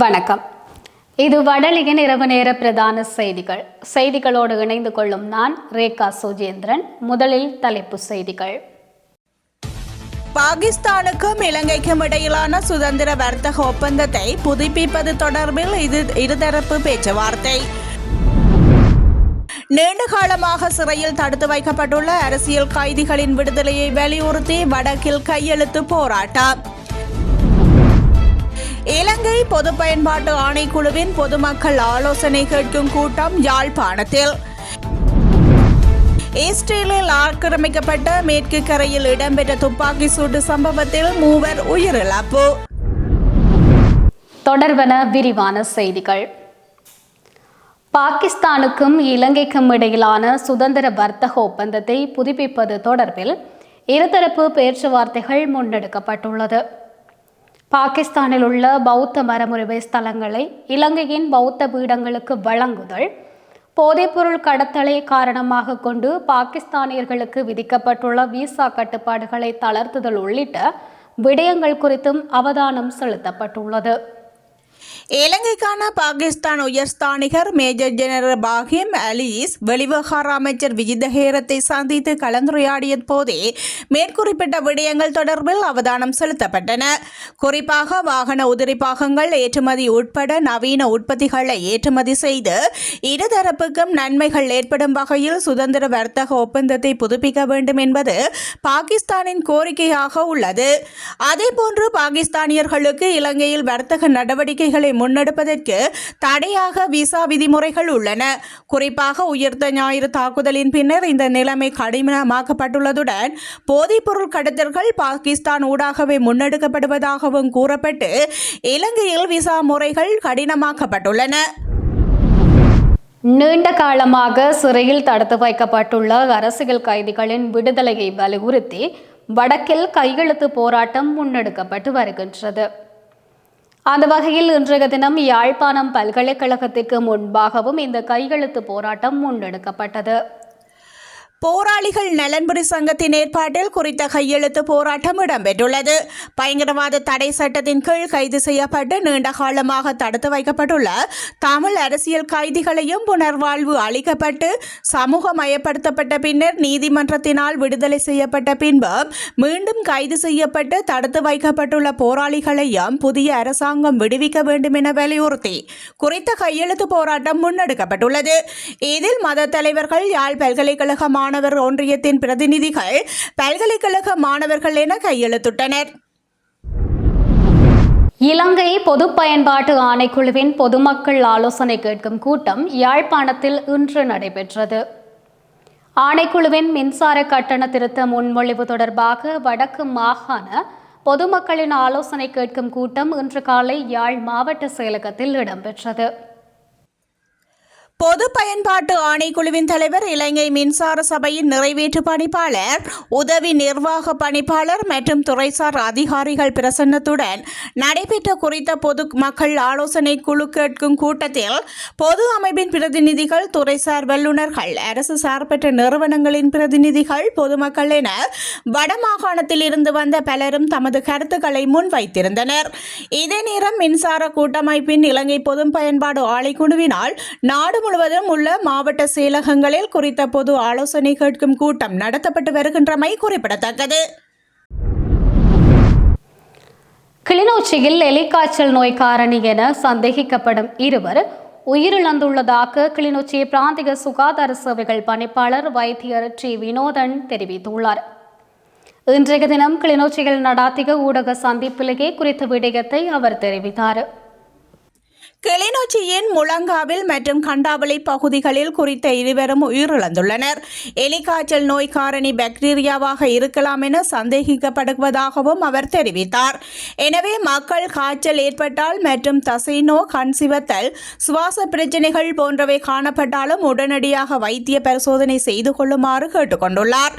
வணக்கம். இது வடலியின் இரவு நேர பிரதான செய்திகள். செய்திகளோடு இணைந்து கொள்ளும் நான் ரேகா சுஜேந்திரன். முதலில் தலைப்பு செய்திகள். பாகிஸ்தானுக்கும் இலங்கைக்கும் இடையிலான சுதந்திர வர்த்தக ஒப்பந்தத்தை புதுப்பிப்பது தொடர்பில் இது இருதரப்பு பேச்சுவார்த்தை. நீண்டகாலமாக சிறையில் தடுத்து வைக்கப்பட்டுள்ள அரசியல் கைதிகளின் விடுதலையை வலியுறுத்தி வடக்கில் கையெழுத்து போராட்டம். இலங்கை பொது பயன்பாட்டு ஆணைக்குழுவின் பொதுமக்கள் ஆலோசனை கேட்கும் கூட்டம் யாழ்ப்பாணத்தில். இஸ்ரேலில் ஆக்கிரமிக்கப்பட்ட மேற்கு கரையில் இடம்பெற்ற துப்பாக்கி சூட்டு சம்பவத்தில் மூவர் உயிரிழப்பு. தொடர்வன விரிவான செய்திகள். பாகிஸ்தானுக்கும் இலங்கைக்கும் இடையிலான சுதந்திர வர்த்தக ஒப்பந்தத்தை புதுப்பிப்பது தொடர்பில் இருதரப்பு பேச்சுவார்த்தைகள் முன்னெடுக்கப்பட்டுள்ளது. பாகிஸ்தானில் உள்ள பௌத்த மரமுறிவை ஸ்தலங்களை இலங்கையின் பௌத்த பீடங்களுக்கு வழங்குதல் போதைப்பொருள் கடத்தலை காரணமாக கொண்டு பாகிஸ்தானியர்களுக்கு விதிக்கப்பட்டுள்ள விசா கட்டுப்பாடுகளை தளர்த்துதல் உள்ளிட்ட விடயங்கள் குறித்தும் அவதானம் செலுத்தப்பட்டுள்ளது. இலங்கைக்கான பாகிஸ்தான் உயர்ஸ்தானிகர் மேஜர் ஜெனரல் பாகிம் அலீஸ் வெளிவகார அமைச்சர் விஜிதஹேரத்தை சந்தித்து கலந்துரையாடிய போதே மேற்குறிப்பிட்ட விடயங்கள் தொடர்பில் அவதானம் செலுத்தப்பட்டன. குறிப்பாக வாகன உதிரி பாகங்கள் ஏற்றுமதி உட்பட நவீன உற்பத்திகளை ஏற்றுமதி செய்து இருதரப்புக்கும் நன்மைகள் ஏற்படும் வகையில் சுதந்திர வர்த்தக ஒப்பந்தத்தை புதுப்பிக்க வேண்டும் என்பது பாகிஸ்தானின் கோரிக்கையாக உள்ளது. அதேபோன்று பாகிஸ்தானியர்களுக்கு இலங்கையில் வர்த்தக நடவடிக்கைகளை முன்னெடுப்பதற்கு தடையாக விசா விதிமுறைகள் உள்ளன. குறிப்பாக உயிர்த்த ஞாயிறு தாக்குதலின் பின்னர் இந்த நிலைமை கடினமாக்கப்பட்டுள்ளதுடன் போதைப்பொருள் கடத்தல்கள் பாகிஸ்தான் ஊடாகவே முன்னெடுக்கப்படுவதாகவும் கூறப்பட்டு இலங்கையில் விசா முறைகள் கடினமாக்கப்பட்டுள்ளன. நீண்ட காலமாக சிறையில் தடுத்து வைக்கப்பட்டுள்ள அரசியல் கைதிகளின் விடுதலையை வலியுறுத்தி வடக்கில் கையெழுத்து போராட்டம் முன்னெடுக்கப்பட்டு வருகின்றது. அந்த வகையில் இன்றைய தினம் யாழ்ப்பாணம் பல்கலைக்கழகத்திற்கு முன்பாகவும் இந்த கையெழுத்து போராட்டம் முன்னெடுக்கப்பட்டது. போராளிகள் நலன்புரி சங்கத்தின் ஏற்பாட்டில் குறித்த கையெழுத்து போராட்டம் இடம்பெற்றுள்ளது. பயங்கரவாத தடை சட்டத்தின் கீழ் கைது செய்யப்பட்டு நீண்ட காலமாக தடுத்து வைக்கப்பட்டுள்ள தமிழ் அரசியல் கைதிகளையும் புனர்வாழ்வு அளிக்கப்பட்டு சமூகமயப்படுத்தப்பட்ட பின்னர் நீதிமன்றத்தினால் விடுதலை செய்யப்பட்ட பின்பு மீண்டும் கைது செய்யப்பட்டு தடுத்து வைக்கப்பட்டுள்ள போராளிகளையும் புதிய அரசாங்கம் விடுவிக்க வேண்டும் என வலியுறுத்தி குறித்த கையெழுத்து போராட்டம் முன்னெடுக்கப்பட்டுள்ளது. இதில் மத தலைவர்கள் யாழ் பல்கலைக்கழக மாணவர் ஒன்றியத்தின் பிரதிநிதிகள் பல்கலைக்கழக மாணவர்கள் என கையெழுத்திட்டனர். இலங்கை பொது பயன்பாட்டு ஆணைக்குழுவின் பொதுமக்கள் ஆலோசனை கேட்கும் கூட்டம் யாழ்ப்பாணத்தில் இன்று நடைபெற்றது. ஆணைக்குழுவின் மின்சார கட்டண திருத்த முன்மொழிவு தொடர்பாக வடக்கு மாகாண பொதுமக்களின் ஆலோசனை கேட்கும் கூட்டம் இன்று காலை யாழ் மாவட்ட செயலகத்தில் இடம்பெற்றது. பொது பயன்பாட்டு ஆணைக்குழுவின் தலைவர் இலங்கை மின்சார சபையின் நிறைவேற்று பணிப்பாளர் உதவி நிர்வாக பணிப்பாளர் மற்றும் துறைசார் அதிகாரிகள் பிரசன்னத்துடன் நடைபெற்ற குறித்த பொது மக்கள் ஆலோசனை குழு கேட்கும் கூட்டத்தில் பொது அமைப்பின் பிரதிநிதிகள் துறைசார் வல்லுநர்கள் அரசு சார்பற்ற நிறுவனங்களின் பிரதிநிதிகள் பொதுமக்கள் என வடமாகாணத்தில் இருந்து வந்த பலரும் தமது கருத்துக்களை முன்வைத்திருந்தனர். இதே நேரம் மின்சார கூட்டமைப்பின் இலங்கை பொது பயன்பாடு ஆலைக்குழுவினால் நாடு முழுவதும் உள்ள மாவட்ட செயலகங்களில் குறித்த பொது ஆலோசனை கேட்கும் கூட்டம் நடத்தப்பட்டு வருகின்றமை குறிப்பிடத்தக்கது. கிளிநொச்சியில் எலிக்காய்ச்சல் நோய் காரணி என சந்தேகிக்கப்படும் இருவர் உயிரிழந்துள்ளதாக கிளிநொச்சி பிராந்திய சுகாதார சேவைகள் பணிப்பாளர் வைத்தியர் டி. வினோதன் தெரிவித்துள்ளார். இன்றைய தினம் கிளிநொச்சியில் நடாத்திய ஊடக சந்திப்பிலேயே குறித்த விடயத்தை அவர் தெரிவித்தார். கிளிநொச்சியின் முழங்காவில் மற்றும் கண்டாவளி பகுதிகளில் குறித்த இருவரும் உயிரிழந்துள்ளனர். எலிக்காய்ச்சல் நோய் காரணி பாக்டீரியாவாக இருக்கலாம் என சந்தேகிக்கப்படுவதாகவும் அவர் தெரிவித்தார். எனவே மக்கள் காய்ச்சல் ஏற்பட்டால் மற்றும் தசைநோ கண் சிவத்தல் சுவாச பிரச்சனைகள் போன்றவை காணப்பட்டாலும் உடனடியாக வைத்திய பரிசோதனை செய்து கொள்ளுமாறு கேட்டுக்கொண்டுள்ளார்.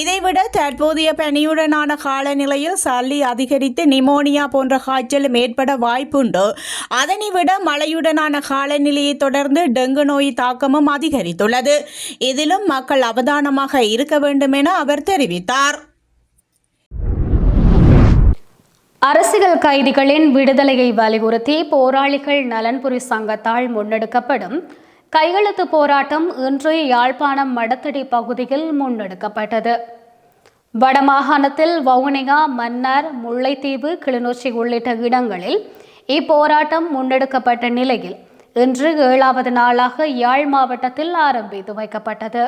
இதைவிட தற்போதைய பனியுடனான காலநிலையில் சளி அதிகரித்து நிமோனியா போன்ற காய்ச்சலும் ஏற்பட வாய்ப்புண்டு. அதனை விட மழையுடனான காலநிலையை தொடர்ந்து டெங்கு நோய் தாக்கமும் அதிகரித்துள்ளது. இதிலும் மக்கள் அவதானமாக இருக்க வேண்டும் என அவர் தெரிவித்தார். அரசியல் கைதிகளின் விடுதலையை வலியுறுத்தி போராளிகள் நலன்புரி சங்கத்தால் முன்னெடுக்கப்படும் கையெழுத்து போராட்டம் இன்று யாழ்ப்பாணம் மடத்தடி பகுதியில் முன்னெடுக்கப்பட்டது. வடமாகாணத்தில் வவுனியா மன்னார் முல்லைத்தீவு கிளிநொச்சி உள்ளிட்ட இடங்களில் இப்போராட்டம் முன்னெடுக்கப்பட்ட நிலையில் இன்று ஏழாவது நாளாக யாழ் மாவட்டத்தில் ஆரம்பித்து வைக்கப்பட்டது.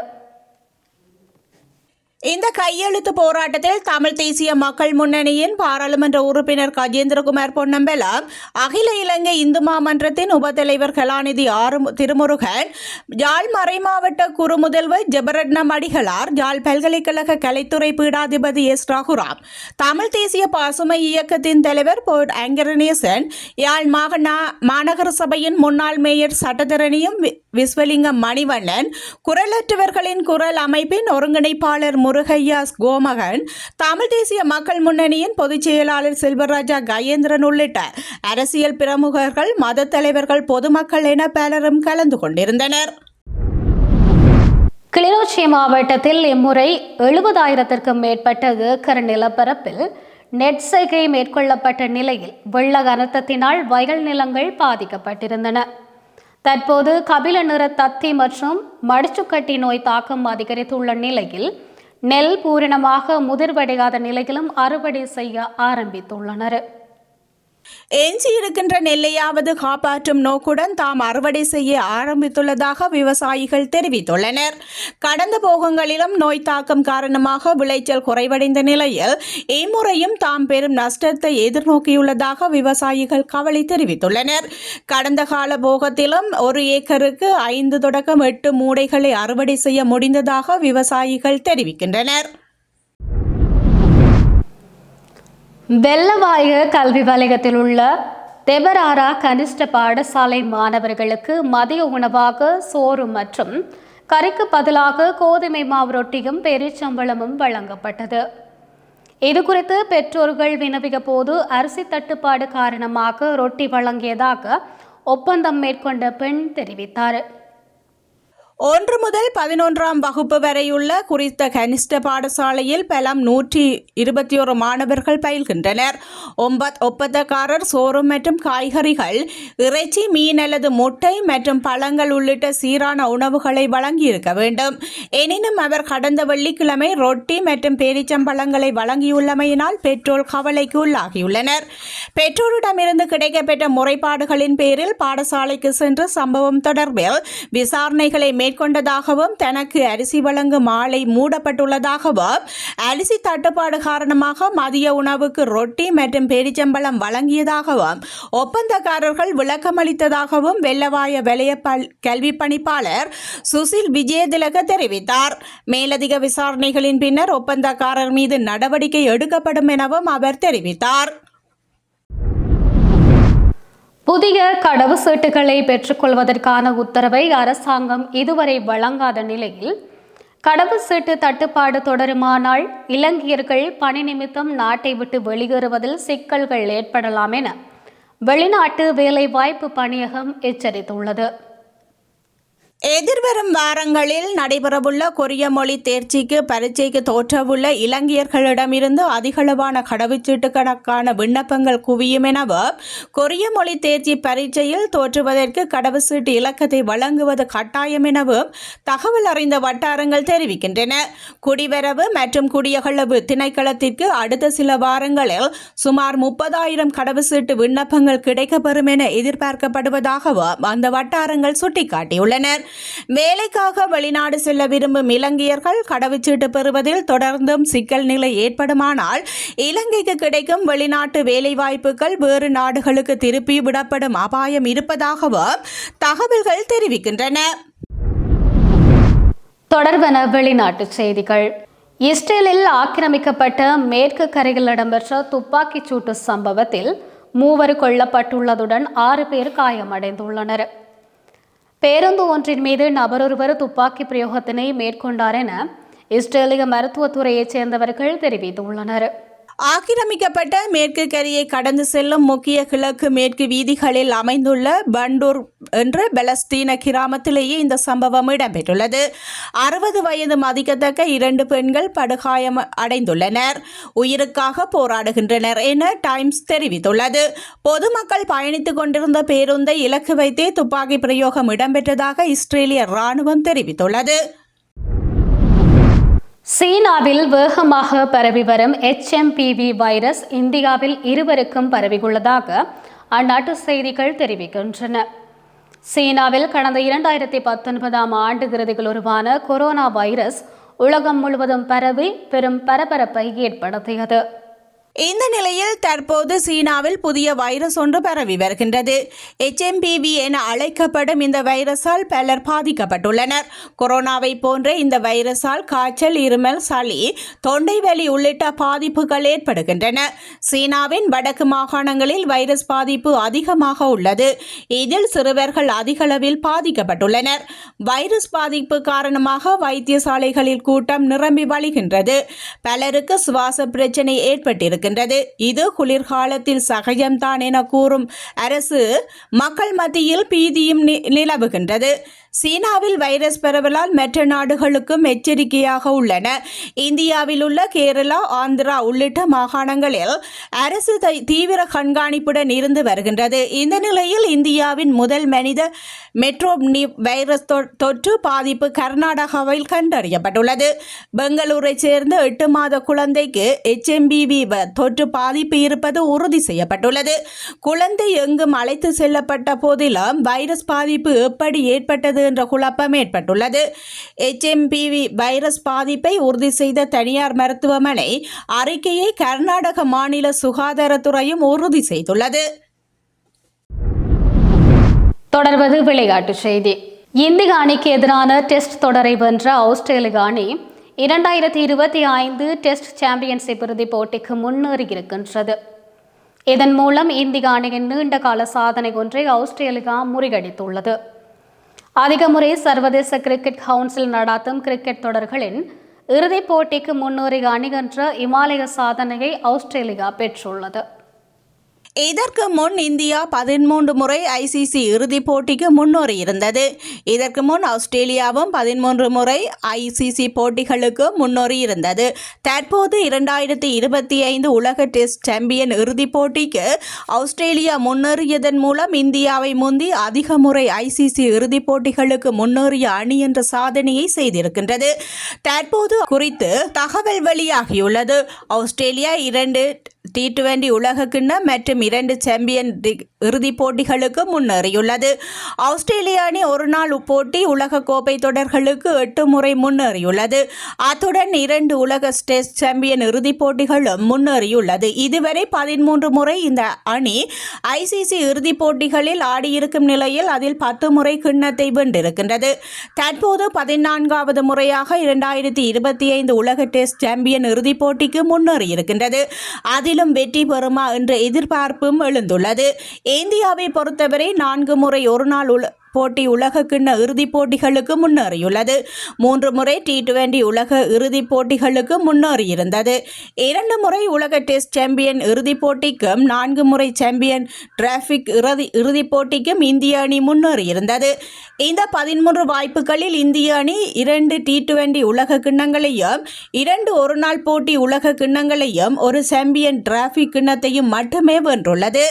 இந்த கையெழுத்து போராட்டத்தில் தமிழ் தேசிய மக்கள் முன்னணியின் பாராளுமன்ற உறுப்பினர் கஜேந்திரகுமார் பொன்னம்பலம் அகில இலங்கை இந்து மாமன்றத்தின் உபத்தலைவர் கலாநிதி ஆறு திருமுருகன் ஜாழ் மறைமாவட்ட குறுமுதல்வர் ஜெபரட்னம் அடிகளார் ஜாழ் பல்கலைக்கழக கலைத்துறை பீடாதிபதி எஸ். ரகுராம் தமிழ் தேசிய பசுமை இயக்கத்தின் தலைவர் போட் ஆங்கரநேசன் யாழ் மாகாண மாநகர சபையின் முன்னாள் மேயர் சட்டத்தரணியும் வி- விஸ்வலிங்கம் மணிவண்ணன் குரலற்றவர்களின் குரல் அமைப்பின் ஒருங்கிணைப்பாளர் முரு முருகையாஸ் கோமகன் தமிழ் தேசிய மக்கள் முன்னணியின் பொதுச் செயலாளர் செல்வராஜா கயேந்திரன் உள்ளிட்ட அரசியல் பிரமுகர்கள் மத தலைவர்கள் பொதுமக்கள் என பலரும் கலந்து கொண்டிருந்தனர். கிளிநொச்சி மாவட்டத்தில் இம்முறை எழுபதாயிரத்திற்கும் மேற்பட்ட ஏக்கர் நிலப்பரப்பில் நெற்செய்கை மேற்கொள்ளப்பட்ட நிலையில் வெள்ள கனத்தத்தினால் வயல் நிலங்கள் பாதிக்கப்பட்டிருந்தன. தற்போது கபில நிற தத்தி மற்றும் மடிச்சுக்கட்டி நோய் தாக்கம் அதிகரித்துள்ள நிலையில் நெல் பூரணமாக முதிர்வடையாத நிலையிலும் அறுவடை செய்ய ஆரம்பித்துள்ளனர். எஞ்சி இருக்கின்ற நெல்லையாவது காப்பாற்றும் நோக்குடன் தாம் அறுவடை செய்ய ஆரம்பித்துள்ளதாக விவசாயிகள் தெரிவித்துள்ளனர். கடந்த போகங்களிலும் நோய் தாக்கம் காரணமாக விளைச்சல் குறைவடைந்த நிலையில் இம்முறையும் தாம் பெரும் நஷ்டத்தை எதிர்நோக்கியுள்ளதாக விவசாயிகள் கவலை தெரிவித்துள்ளனர். கடந்த கால போகத்திலும் ஒரு ஏக்கருக்கு ஐந்து தொடக்கம் எட்டு மூடைகளை அறுவடை செய்ய முடிந்ததாக விவசாயிகள் தெரிவிக்கின்றனர். வெள்ளவாய கல்வி வலயத்தில் உள்ள தெபராரா கனிஷ்ட பாடசாலை மாணவர்களுக்கு மதிய உணவாக சோறு மற்றும் கறிக்கு பதிலாக கோதுமை மாவு ரொட்டியும் பெரிச்சம்பளமும் வழங்கப்பட்டது. இது குறித்து பெற்றோர்கள் வினவிய போது அரிசி தட்டுப்பாடு காரணமாக ரொட்டி வழங்கியதாக ஒப்பந்தம் மேற்கொண்ட பெண் தெரிவித்தார். ஒன்று முதல் பதினொன்றாம் வகுப்பு வரையுள்ள குறித்த கனிஷ்ட பாடசாலையில் பலம் நூற்றி இருபத்தி ஒரு மாணவர்கள் பயில்கின்றனர். ஒன்பத் ஒப்பந்தக்காரர் சோறும் மற்றும் காய்கறிகள் இறைச்சி மீன் அல்லது முட்டை மற்றும் பழங்கள் உள்ளிட்ட சீரான உணவுகளை வழங்கியிருக்க வேண்டும். எனினும் அவர் கடந்த வெள்ளிக்கிழமை ரொட்டி மற்றும் பேரிச்சம்பழங்களை வழங்கியுள்ளமையினால் பெற்றோர் கவலைக்கு உள்ளாகியுள்ளனர். பெற்றோரிடமிருந்து கிடைக்கப்பெற்ற முறைப்பாடுகளின் பேரில் பாடசாலைக்கு சென்று சம்பவம் தொடர்பில் விசாரணைகளை மேற்கொண்டதாகவும் தனக்கு அரிசி வழங்கும் ஆலை மூடப்பட்டுள்ளதாகவும் அரிசி தட்டுப்பாடு காரணமாக மதிய உணவுக்கு ரொட்டி மற்றும் பேரிச்சம்பளம் வழங்கியதாகவும் ஒப்பந்தக்காரர்கள் விளக்கமளித்ததாகவும் வெள்ளவாய வலய பல் கல்வி பணிப்பாளர் சுசில் விஜயதிலக தெரிவித்தார். மேலதிக விசாரணைகளின் பின்னர் ஒப்பந்தக்காரர் மீது நடவடிக்கை எடுக்கப்படும் எனவும் அவர் தெரிவித்தார். புதிய கடவு சீட்டுகளை பெற்றுக்கொள்வதற்கான உத்தரவை அரசாங்கம் இதுவரை வழங்காத நிலையில் கடவு சீட்டு தட்டுப்பாடு தொடருமானால் இலங்கையர்கள் பணி நிமித்தம் நாட்டை விட்டு வெளியேறுவதில் சிக்கல்கள் ஏற்படலாம் என வெளிநாட்டு வேலைவாய்ப்பு பணியகம் எச்சரித்துள்ளது. எதிர்வரும் வாரங்களில் நடைபெறவுள்ள கொரிய மொழி தேர்ச்சிக்கு பரீட்சைக்கு தோற்றவுள்ள இலங்கையர்களிடமிருந்து அதிகளவான கடவுச்சீட்டுகளுக்கான விண்ணப்பங்கள் குவியும் எனவும் கொரிய மொழி தேர்ச்சி பரீட்சையில் தோற்றுவதற்கு கடவுச்சீட்டு இலக்கத்தை வழங்குவது கட்டாயம் எனவும் தகவல் அறிந்த வட்டாரங்கள் தெரிவிக்கின்றன. குடிவரவு மற்றும் குடியகழவு திணைக்களத்திற்கு அடுத்த சில வாரங்களில் சுமார் முப்பதாயிரம் கடவுச்சீட்டு விண்ணப்பங்கள் கிடைக்கப்பெறும் என எதிர்பார்க்கப்படுவதாகவும் அந்த வட்டாரங்கள் சுட்டிக்காட்டியுள்ளனர். வேலைக்காக வெளிநாடு செல்ல விரும்பும் இலங்கையர்கள் கடவுச்சீட்டு பெறுவதில் தொடர்ந்தும் சிக்கல் நிலை ஏற்படுமானால் இலங்கைக்கு கிடைக்கும் வெளிநாட்டு வேலைவாய்ப்புகள் வேறு நாடுகளுக்கு திருப்பி விடப்படும் அபாயம் இருப்பதாகவும் தகவல்கள் தெரிவிக்கின்றன. தொடர்பன வெளிநாட்டுச் செய்திகள். இஸ்ரேலில் ஆக்கிரமிக்கப்பட்ட மேற்கு கரையில் இடம்பெற்ற துப்பாக்கிச் சூட்டு சம்பவத்தில் மூவர் கொல்லப்பட்டுள்ளதுடன் ஆறு பேர் காயமடைந்துள்ளனர். பேருந்து ஒன்றின் மீது நபரொருவர் துப்பாக்கி பிரயோகத்தினை மேற்கொண்டார் என இஸ்ரேலிய மருத்துவத்துறையைச் சேர்ந்தவர்கள் தெரிவித்துள்ளனர். ஆக்கிரமிக்கப்பட்ட மேற்கு கரையை கடந்து செல்லும் முக்கிய கிழக்கு மேற்கு வீதிகளில் அமைந்துள்ள பண்டூர் என்ற பலஸ்தீன கிராமத்திலேயே இந்த சம்பவம் இடம்பெற்றுள்ளது. அறுபது வயது மதிக்கத்தக்க இரண்டு பெண்கள் படுகாயம் அடைந்துள்ளனர். உயிருக்காக போராடுகின்றனர் என டைம்ஸ் தெரிவித்துள்ளது. பொதுமக்கள் பயணித்துக் கொண்டிருந்த பேருந்தை இலக்கு வைத்தே துப்பாக்கி பிரயோகம் இடம்பெற்றதாக இஸ்ரேலிய ராணுவம் தெரிவித்துள்ளது. சீனாவில் வேகமாக பரவி வரும் எச்எம்பிவி வைரஸ் இந்தியாவில் இருவருக்கும் பரவியுள்ளதாக அந்நாட்டு செய்திகள் தெரிவிக்கின்றன. சீனாவில் கடந்த இரண்டாயிரத்தி பத்தொன்பதாம் ஆண்டு இறுதியில் உருவான கொரோனா வைரஸ் உலகம் முழுவதும் பரவி பெரும் பரபரப்பை ஏற்படுத்தியது. இந்த நிலையில் தற்போது சீனாவில் புதிய வைரஸ் ஒன்று பரவி வருகின்றது. எச்எம்பிவி என அழைக்கப்படும் இந்த வைரஸால் பலர் பாதிக்கப்பட்டுள்ளனர். கொரோனாவை போன்ற இந்த வைரஸால் காய்ச்சல் இருமல் சளி தொண்டை வலி உள்ளிட்ட பாதிப்புகள் ஏற்படுகின்றன. சீனாவின் வடக்கு மாகாணங்களில் வைரஸ் பாதிப்பு அதிகமாக உள்ளது. இதில் சிறுவர்கள் அதிகளவில் பாதிக்கப்பட்டுள்ளனர். வைரஸ் பாதிப்பு காரணமாக வைத்தியசாலைகளில் கூட்டம் நிரம்பி வழிகின்றது. பலருக்கு சுவாச பிரச்சனை இருக்கின்றது இது குளிர்காலத்தில் சகஜம்தான் என கூறும் அரசு மக்கள் மத்தியில் பீதியும் நி- நிலவுகின்றது. சீனாவில் வைரஸ் பரவலால் மற்ற நாடுகளுக்கும் எச்சரிக்கையாக உள்ளன. இந்தியாவில் உள்ள கேரளா ஆந்திரா உள்ளிட்ட மாகாணங்களில் அரசு தை- தீவிர கண்காணிப்புடன் இருந்து வருகின்றது. இந்த நிலையில் இந்தியாவின் முதல் மனித மெட்ரோ வைரஸ் தொற்று பாதிப்பு கர்நாடகாவில் கண்டறியப்பட்டுள்ளது. பெங்களூரைச் சேர்ந்த எட்டு மாத குழந்தைக்கு எச்எம்பிவி தொற்று பாதிப்பு இருப்பது உறுதி செய்யப்பட்டுள்ளது. குழந்தை எங்கும் அழைத்து செல்லப்பட்ட போதிலும் வைரஸ் பாதிப்பு எப்படி ஏற்பட்டது என்ற குழப்பம் ஏற்பட்டுள்ளது. எச்எம்பிவி வைரஸ் பாதிப்பை உறுதி செய்த தனியார் மருத்துவமனை அறிக்கையை கர்நாடக மாநில சுகாதாரத்துறையும் உறுதி செய்துள்ளது. தொடர்வது விளையாட்டு செய்தி. இந்திய அணிக்கு எதிரான டெஸ்ட் தொடரை வென்ற ஆஸ்திரேலிய அணி இரண்டாயிரத்தி இருபத்தி ஐந்து டெஸ்ட் சாம்பியன்ஷிப் இறுதிப் போட்டிக்கு முன்னேறியிருக்கின்றது. இதன் மூலம் இந்திய அணியின் நீண்ட கால சாதனை ஒன்றை ஆஸ்திரேலியா முறியடித்துள்ளது. அதிக முறை சர்வதேச கிரிக்கெட் கவுன்சில் நடாத்தும் கிரிக்கெட் தொடர்களின் இறுதிப் போட்டிக்கு முன்னேறிய அணிகின்ற இமாலய சாதனையை ஆஸ்திரேலியா பெற்றுள்ளது. இதற்கு முன் இந்தியா பதிமூன்று முறை ஐசிசி இறுதிப் போட்டிக்கு முன்னேறியிருந்தது. இதற்கு முன் ஆஸ்திரேலியாவும் பதிமூன்று முறை ஐசிசி போட்டிகளுக்கு முன்னேறியிருந்தது. தற்போது இரண்டாயிரத்தி இருபத்தி ஐந்து உலக டெஸ்ட் சாம்பியன் இறுதிப் போட்டிக்கு ஆஸ்திரேலியா முன்னேறியதன் மூலம் இந்தியாவை முந்தி அதிக முறை ஐசிசி இறுதிப் போட்டிகளுக்கு முன்னேறிய அணி என்ற சாதனையை செய்திருக்கின்றது. தற்போது குறித்து தகவல் வெளியாகியுள்ளது. ஆஸ்திரேலியா இரண்டு டி டுவெண்டி உலகக்கிண்ணம் மற்றும் இரண்டு சாம்பியன் இறுதிப் போட்டிகளுக்கு முன்னேறியுள்ளது. ஆஸ்திரேலிய அணி ஒருநாள் போட்டி உலக கோப்பை தொடர்களுக்கு எட்டு முறை முன்னேறியுள்ளது. அத்துடன் இரண்டு உலக டெஸ்ட் சாம்பியன் இறுதிப் போட்டிகளும் முன்னேறியுள்ளது. இதுவரை பதிமூன்று முறை இந்த அணி ஐசிசி இறுதிப் போட்டிகளில் ஆடியிருக்கும் நிலையில் அதில் பத்து முறை கிண்ணத்தை வென்றிருக்கின்றது. தற்போது பதினான்காவது முறையாக இரண்டாயிரத்தி இருபத்தி ஐந்து உலக டெஸ்ட் சாம்பியன் இறுதிப் போட்டிக்கு முன்னேறியிருக்கின்றது. மேலும் வெற்றி பெறுமா என்ற எதிர்பார்ப்பும் எழுந்துள்ளது. இந்தியாவை பொறுத்தவரை நான்கு முறை ஒரு நாள் போட்டி உலக கிண்ண இறுதிப் போட்டிகளுக்கு முன்னேறியுள்ளது. மூன்று முறை டி டுவெண்டி உலக இறுதிப் போட்டிகளுக்கு முன்னேறியிருந்தது. இரண்டு முறை உலக டெஸ்ட் சாம்பியன் இறுதிப் போட்டிக்கும் நான்கு முறை சாம்பியன் டிராஃபிக் இறுதி இறுதிப் போட்டிக்கும் இந்திய அணி முன்னேறியிருந்தது. இந்த பதிமூன்று வாய்ப்புகளில் இந்திய அணி இரண்டு டி டுவெண்டி உலக கிண்ணங்களையும் இரண்டு ஒருநாள் போட்டி உலக கிண்ணங்களையும் ஒரு சாம்பியன் டிராஃபிக் கிண்ணத்தையும் மட்டுமே வென்றுள்ளது.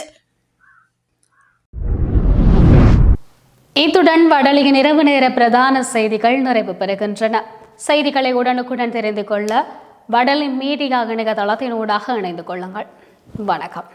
இத்துடன் வடலியின் இரவு நேர பிரதான செய்திகள் நிறைவு பெறுகின்றன. செய்திகளை உடனுக்குடன் தெரிந்து கொள்ள வடலி மீடியா இணையதளத்தினூடாக இணைந்து கொள்ளுங்கள். வணக்கம்.